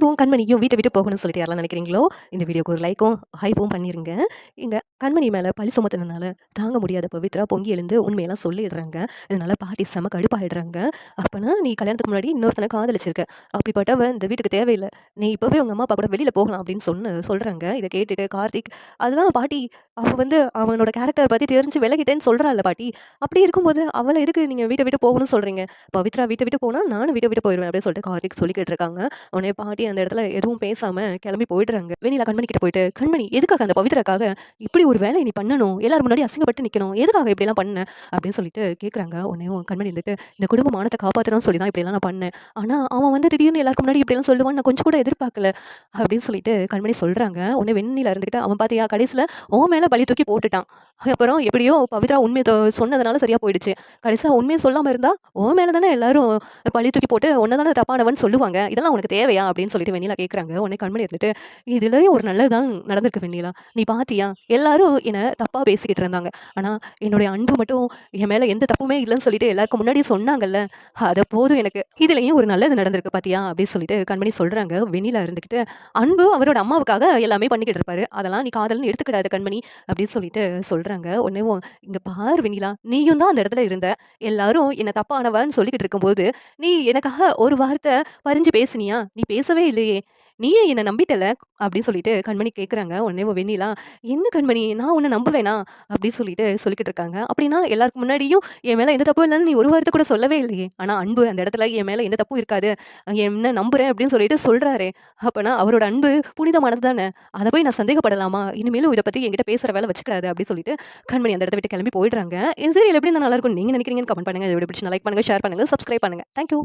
அன்பும், கண்மணியும் வீட்டை விட்டு போகணும்னு சொல்லிட்டு யாரெல்லாம் நினைக்கிறீங்களோ, இந்த வீடியோக்கு ஒரு லைக்கும், ஹைப்பும் பண்ணிருங்க. இங்க கண்மணி மேல பழி சுமத்துனனால தாங்க முடியாத பவித்ரா பொங்கி எழுந்து உண்மையெல்லாம் சொல்லிடுறாங்க. இதனால பாட்டி செம கடுப்பாயிடுறாங்க. அப்பன்னா நீ கல்யாணத்துக்கு முன்னாடி இன்னொருத்தனை காதலிச்சிருக்க. அப்படிப்பட்டவன் இந்த வீட்டுக்கு தேவையில்லை நீ இப்பவே உங்க அம்மா, அப்பா கூட வெளியில போகலாம் அப்படின்னு சொன்ன சொல்றாங்க. இதை கேட்டுட்டு கார்த்திக், அதுதான் பாட்டி அவ வந்து அவனோட கேரக்டர் பத்தி தெரிஞ்சு விலகிட்டேன்னு சொல்றால்ல பாட்டி. அப்படி இருக்கும்போது அவளை எதுக்கு நீங்க வீட்டை விட்டு போகணும்னு சொல்றீங்க? பவித்ரா வீட்டை விட்டு போனா நானும் வீட்டை விட்டு போயிருவேன் அப்படின்னு சொல்லிட்டு கார்த்திக் சொல்லிக்கிட்டு இருக்காங்க. உடனே பாட்டி அந்த இடத்துல எதுவும் பேசாம கிளம்பி போயிடுறாங்க. வெண்ணிலா கண்மணி கிட்ட போயிட்டு, "கண்மணி எதுக்காக அந்த பவித்ராக்காக இப்படி ஒரு வேலை நீ பண்ணணும்? எல்லாரும் முன்னாடி அசிங்கப்பட்டு நிக்கணும். எதுக்காக இப்படிலாம் பண்ண?" அப்படின்னு சொல்லிட்டு கேட்குறாங்க. உன்னையும் உன் கண்மணி இருந்துட்டு, "இந்த குடும்ப மானத்தை காப்பாத்தணும்னு சொல்லி தான் இப்படியெல்லாம் நான் பண்ணேன். ஆனா அவன் வந்து திடீர்னு எல்லாருக்கும் முன்னாடி இப்படிலாம் சொல்லுவான்னு நான் கொஞ்சம் கூட எதிர்பார்க்கல." அப்படின்னு சொல்லிட்டு கண்மணி சொல்றாங்க. உன்னை வெண்ணிலா இருந்துகிட்டு, "அவன் பாத்தியா கடைசியில் உன் மேல பழி தூக்கி போட்டுட்டான். அப்புறம் எப்படியோ பவித்ரா உண்மை சொன்னதுனால சரியா போயிடுச்சு. கடைசில உண்மையை சொல்லாம இருந்தா, உன் மேல தானே எல்லாரும் பழி தூக்கி போட்டு உன்ன தானே தப்பானவன்னு சொல்லுவாங்க. இதெல்லாம் உனக்கு தேவையா?" அப்படின்னு சொல்லிட்டு வெண்ணிலா கேட்குறாங்க. உடனே கண்மணி இருந்துட்டு, "இதுலயும் ஒரு நல்லதுதான் நடந்திருக்கு வெண்ணிலா. நீ பாத்தியா? எல்லாரும் என்னை தப்பாக பேசிக்கிட்டு இருந்தாங்க. ஆனா என்னுடைய அன்பு மட்டும் என் மேலே எந்த தப்புமே இல்லைன்னு சொல்லிட்டு எல்லாருக்கும் முன்னாடி சொன்னாங்கல்ல. அதை போதும் எனக்கு. இதுலயும் ஒரு நல்லது நடந்திருக்கு பாத்தியா?" அப்படின்னு சொல்லிட்டு கண்மணி சொல்றாங்க. வெண்ணிலா இருந்துகிட்டு, "அன்பு அவரோட அம்மாவுக்காக எல்லாமே பண்ணிக்கிட்டு இருப்பாரு. அதெல்லாம் நீ காதல்னு எடுத்துக்கிடாத கண்மணி." அப்படின்னு சொல்லிட்டு சொல்றாங்க. உன்னையும் இங்கே பார் வெண்ணிலா, நீயும் தான் அந்த இடத்துல இருந்த. எல்லாரும் என்னை தப்பானவன்னு சொல்லிக்கிட்டு இருக்கும்போது, நீ எனக்காக ஒரு வார்த்தை பறிஞ்சு பேசினியா? நீ பேசவே இல்லையே. நீயே என்ன நம்பிட்டல அப்படின்னு சொல்லிட்டு கண்மணி கேட்குறாங்க. உடனேவும் வெண்ணிலா, "என்ன கண்மணி நான் உன்னை நம்புவேனா?" அப்படின்னு சொல்லிட்டு சொல்லிக்கிட்டு இருக்காங்க. "அப்படின்னா எல்லாருக்கு முன்னாடியும் என் மேலே எந்த தப்பும் இல்லைன்னு நீ ஒரு வார்த்தை கூட சொல்லவே இல்லையே. ஆனால் அன்பு அந்த இடத்துல என் மேலே எந்த தப்பும் இருக்காது. என்ன நம்புறேன் அப்படின்னு சொல்லிட்டு சொல்கிறாரு அப்போனா அவரோட அன்பு புனிதமானது தானே. அதை போய் நான் சந்தேகப்படலாமா? இனிமேலும் இதை பற்றி என்கிட்ட பேசுகிற வேலை வச்சுக்கிடாத." அப்படின்னு சொல்லிட்டு கண்மணி அந்த இடத்த விட்டு கிளம்பி போயிடுறாங்க. என் சீரியல் எப்படி நல்லா இருக்கும் நீங்க நினைக்கிறீங்கன்னு கமெண்ட் பண்ணுங்க. எப்படி பிடிச்சி லைக் பண்ணுங்கள் ஷேர் பண்ணுங்க, சப்ஸ்கிரைப் பண்ணுங்க. Thank you.